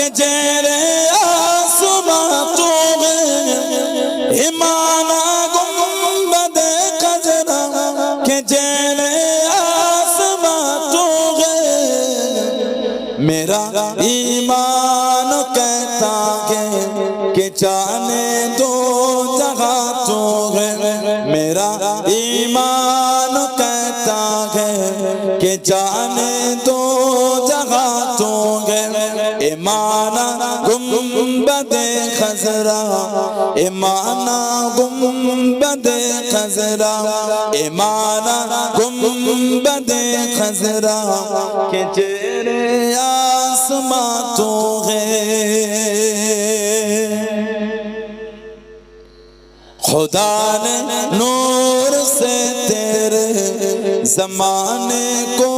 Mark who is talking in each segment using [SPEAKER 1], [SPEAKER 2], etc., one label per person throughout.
[SPEAKER 1] کہ جیرے آسما تو میں ایمانا گمبد قجرہ کہ جیرے آسما تو میں میرا ایمان کہتا ہے کہ جانے دو جگہ تو ہے میرا ایمان کہتا ہے کہ جانے مانا گمبد خزرا اے مانا گمبد خزرا اے مانا گمبد خزرا کہ تیرے آسمان تو ہے خدا نے نور سے تیرے زمانے کو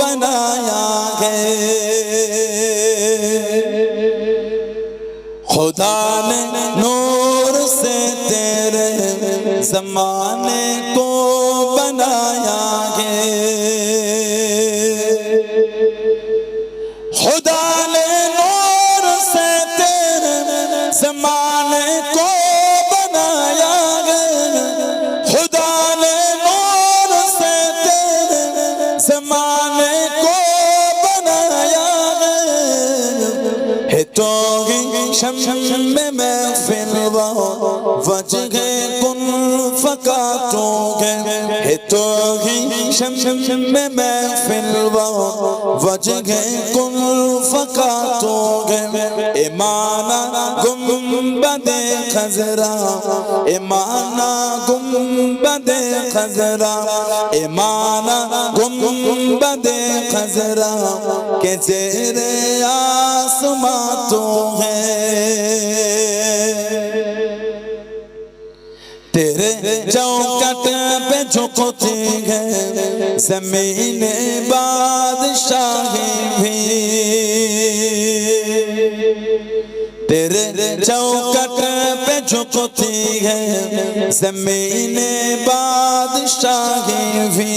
[SPEAKER 1] بنایا ہے۔ سلطان نور سے تیرے زمانے کو بنایا گے۔ خدا نے نور سے تیرے زمانے کو بنایا گے۔ خدا نے نور سے تیرے زمانے کو بنایا ہے تو ہی شم میں محفل رہو وجہ کن فقط ہے تو ہی شم میں میں فلو وجہ کن فقط ایمانا گنبد خزرا ایمانا گنبد خزرا ایمانا گنبد خزرا کہ زیر آسمان تو ہے तेरे चौकट पे झुकती है जमीन बादशाही भी तेरे चौकट पे झुकती है जमीन बादशाही भी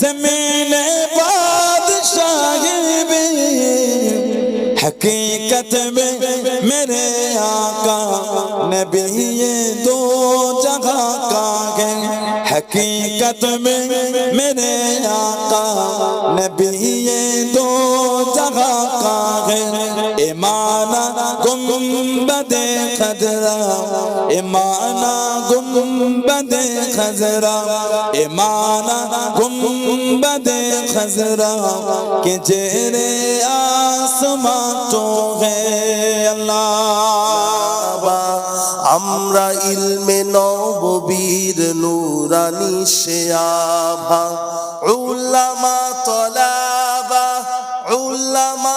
[SPEAKER 1] زمین بادشاہ بھی حقیقت میں میرے آقا نبی، یہ دو جگہ کا ہے۔ حقیقت میں میرے آقا نبی، یہ دو جگہ کا ہے۔ گنبد خضرا ایمانا گنبد خضرا ایمانا گنبد خضرا کہ چہرے آسمان تو ہے اللہ
[SPEAKER 2] আমরা ইলমে নববীর নুরানি শেয়াভা উল্লামা তলাবা উল্লামা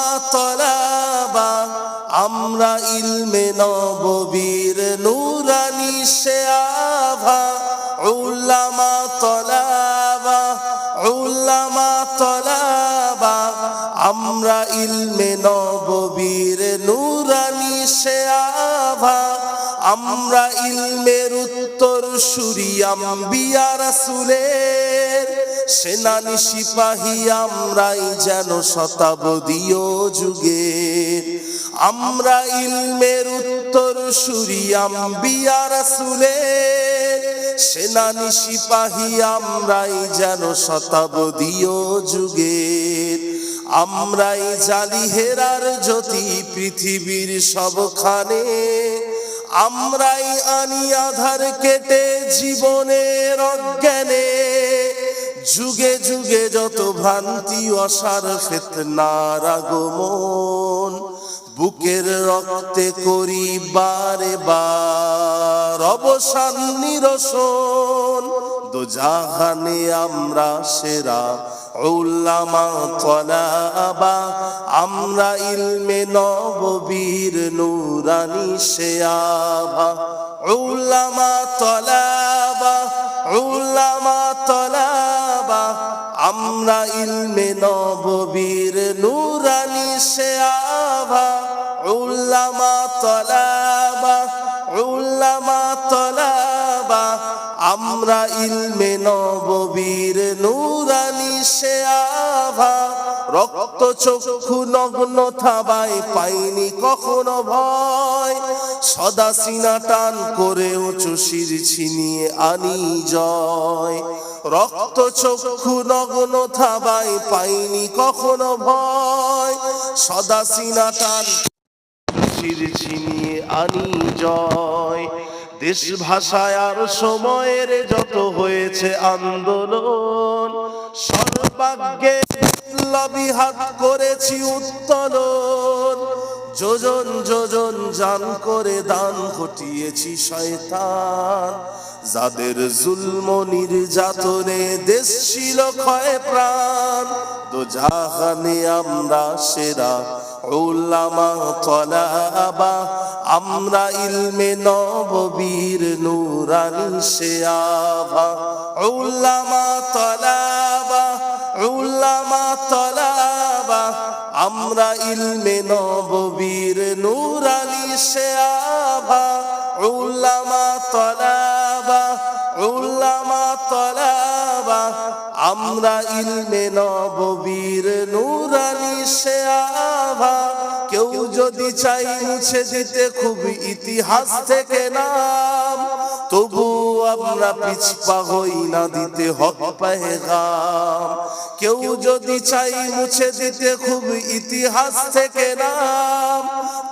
[SPEAKER 2] আমরা ইলমে নববীর নুরানি সে আভা উল্লামা তলাবা উল্লামা তলাবা। আমরা ইলমে নববীর নুরানি সে আভা আমরা ইলমের উত্তর সুরিয়াম বিয়া রাসুলের। সেনানি সিপাহী আমরাই যেন শতাব্দীয় যুগে আমরা ইলমের উত্তর সুরিয়াম বিয়া রাসুলের সেনানি সিপাহী আমরাই যেন শতাব্দীয় যুগের। আমরাই জালি হেরার জ্যোতি পৃথিবীর সবখানে। আমরাই আনি আধার কেটে জীবনের অজ্ঞানে। যুগে যুগে যত ভ্রান্তি অসার ফেতনার আগমন বুকের রক্তে করি বারে বার। অবসান, নিরসন দো জাহানে আমরা সেরা। উল্লামা তলাবা, আমরা ইলমে নববীর নুরানি আভা উল্লামা তলাবা উল্লামা তলাবা, আমরা ইলমে নববীর নুরানি সে তলাবা, উল্লামা আমরা ইলমে নববীর নুরানি সে আভা। রক্ত চক্ষু নগ্ন থাবায় পাইনি কখনো ভয়। সদা সিনা টান করে উঁচু শির ছিনিয়ে আনি জয়। রক্ত চক্ষু নগ্ন থাবায় পাইনি কখনো ভয়। সদা সিনা টান শির ছিনিয়ে আনি জয়। দেশ ভাষায় আর সময়ের যত হয়েছে আন্দোলন, সর্বাগ্যে বিপ্লবী হাত করেছি উত্তোলন। যোজন যোজন জান করে দান ঘটিয়েছি শয়তান। যাদের জুলম নির্যাতনে দেশ ছিল ক্ষয় প্রাণ দো জাহানে আমরা সেরা উল্লামা তলাবা, আমরা ইলমে নববীর নুরানি আভা উল্লামা তলাবা উল্লামা তলাবা, আমরা ইলমে নববীর নুরানি আভা উল্লামা তলাবা উল্লামা তলাবা আমরা ইলমে নববীর নুরানি সে আভা। কেউ যদি চাই মুছে দিতে খুব ইতিহাস থেকে নাম, তবু আমরা পিছপা হই না দিতে হক পেগাম কেউ যদি চাই মুছে দিতে খুব ইতিহাস থেকে নাম,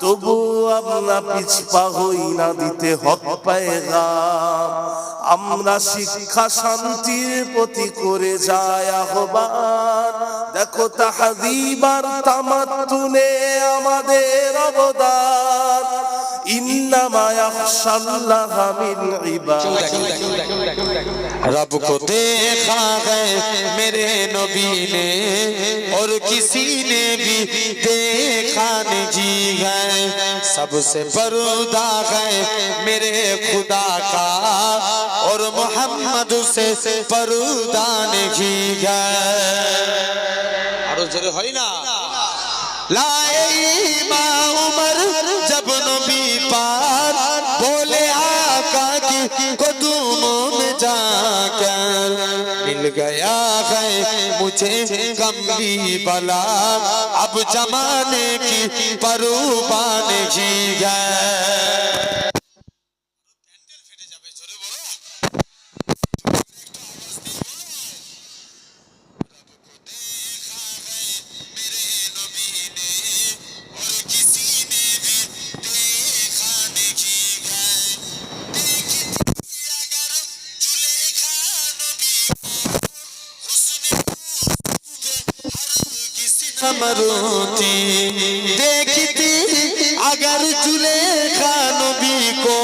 [SPEAKER 2] তবু আমরা পিছপা হই না দিতে হক পেগাম আমরা শিক্ষা শান্তির প্রতি করে যাই আহ্বান। দেখো তাহাদিবার তামাত্তুনে আমাদের অবদান। ইন্নামায়াহ সাল্লাহ মিন
[SPEAKER 3] رب کو دیکھا گئے میرے نبی نے اور کسی نے بھی دیکھا جی گئے سب سے پردا گئے میرے خدا کا اور محمد سے پردہ نہیں گئے اور ہوئی نا۔ لا گم بھی بلا۔ اب جمانے کی پروبان ہی جی ہے समरूती देखती अगर जुलेखा नबी को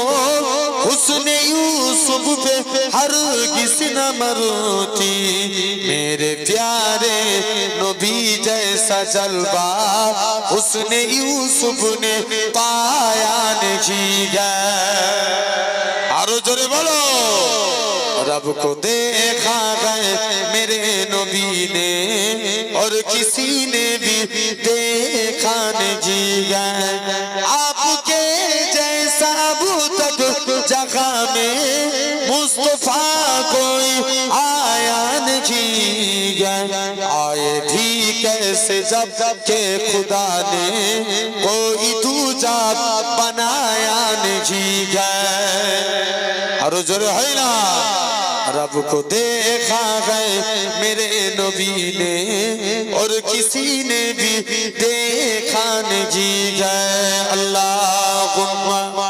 [SPEAKER 3] उसने यूसुफ पे हर किसी न मरूती मेरे प्यारे नबी जैसा जलवा उसने यूसुफ ने पाया नहीं गया আরো জোরে বলো سب کو دیکھا گئے میرے نبی نے اور کسی نے بھی دیکھا نہیں گئے آپ کے جیسا ابو تک جگہ میں مصطفیٰ کوئی آیا نہیں گئے آئے بھی کیسے جبکہ خدا نے کوئی تو جاب بنایا نہیں گئے اور جرحینا رب کو دیکھا ہے میرے نبی نے اور کسی نے بھی دیکھا نہیں جی گئے اللہ